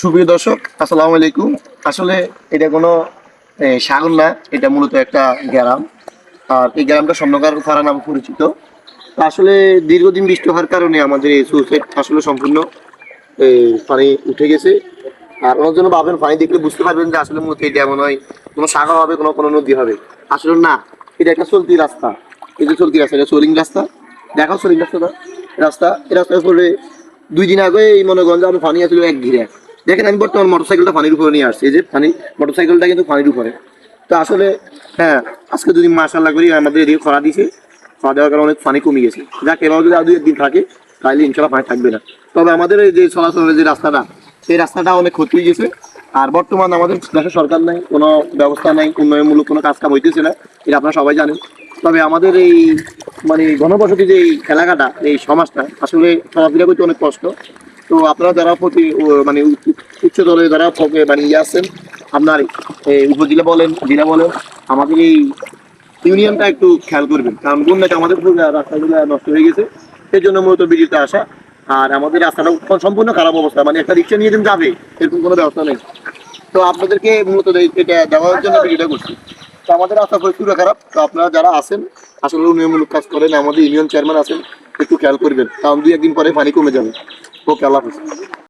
সুপ্রিয় দর্শক, আসসালামু আলাইকুম। আসলে এটা কোনো সাগর না, এটা মূলত একটা গ্রাম। আর এই গ্রামটা স্বর্ণকার ফাড়া নামে পরিচিত। আসলে দীর্ঘদিন বৃষ্টি হওয়ার কারণে আমাদের এই সুসেট আসলে সম্পূর্ণ পানি উঠে গেছে। আর ওনার জন্য ভাবেন পানি দেখলে বুঝতে পারবেন যে আসলে মূলত এটা এমন হয় কোনো সাগর হবে, কোনো কোনো নদী হবে। আসলে না, এটা একটা চলতি রাস্তা। এই যে চলতি রাস্তা, এটা সোলিং রাস্তা। দেখাও সোলিং রাস্তাটা। রাস্তা, এই রাস্তায় পড়লে দুই দিন আগে এই মনে করেন যে আমি পানি আসলে এক ঘিরে। দেখেন, আমি বর্তমান মোটরসাইকেলটা পানির উপরে নিয়ে আসছি। এই যে পানি মোটরসাইকেলটা কিন্তু পানির উপরে। তো আসলে হ্যাঁ আজকে দুদিন মাসাল্লাহ করি, আমাদের এদিকে খরা দিয়েছে খাওয়া দেওয়ার কারণে অনেক পানি কমে গেছে। যাক এবার যদি আর একদিন থাকে, তাহলে ইনশাল্লাহ পানি থাকবে না। তবে আমাদের এই যে চলাচলের যে রাস্তাটা, সেই রাস্তাটা অনেক ক্ষতি হয়ে গেছে। আর বর্তমান আমাদের দেশে সরকার নাই, কোনো ব্যবস্থা নাই, উন্নয়নমূলক কোনো কাজ কাম হইতেছে না, এটা আপনারা সবাই জানেন। তবে আমাদের এই মানে ঘনবসতি যে এই এলাকাটা, এই সমাজটা, আসলে চলাফেরা করতে অনেক কষ্ট। তো আপনারা যারা প্রতি মানে উচ্চ দলে যারা মানে ইয়ে আছেন, আপনার উপজেলা বলেন, জেলা বলেন, আমাদের এই ইউনিয়নটা একটু খেয়াল করবেন। কারণ বন্যাতে আমাদের রাস্তাগুলো নষ্ট হয়ে গেছে, সেই জন্য মূলত বিজিতে আসা। আর আমাদের রাস্তাটা সম্পূর্ণ খারাপ অবস্থা। মানে একটা রিক্সা নিয়ে যাবে, এরকম কোনো ব্যবস্থা নেই। তো আপনাদেরকে মূলত এটা দেওয়ার জন্য ভিডিওটা করছি। তো আমাদের রাস্তা পরিস্থিতি খারাপ। তো আপনারা যারা আছেন, আসলে উন্নয়নমূলক কাজ করেন, আমাদের ইউনিয়ন চেয়ারম্যান আছেন, একটু খেয়াল করবেন। কারণ দুই একদিন পরে পানি কমে যাবে। Qual ela?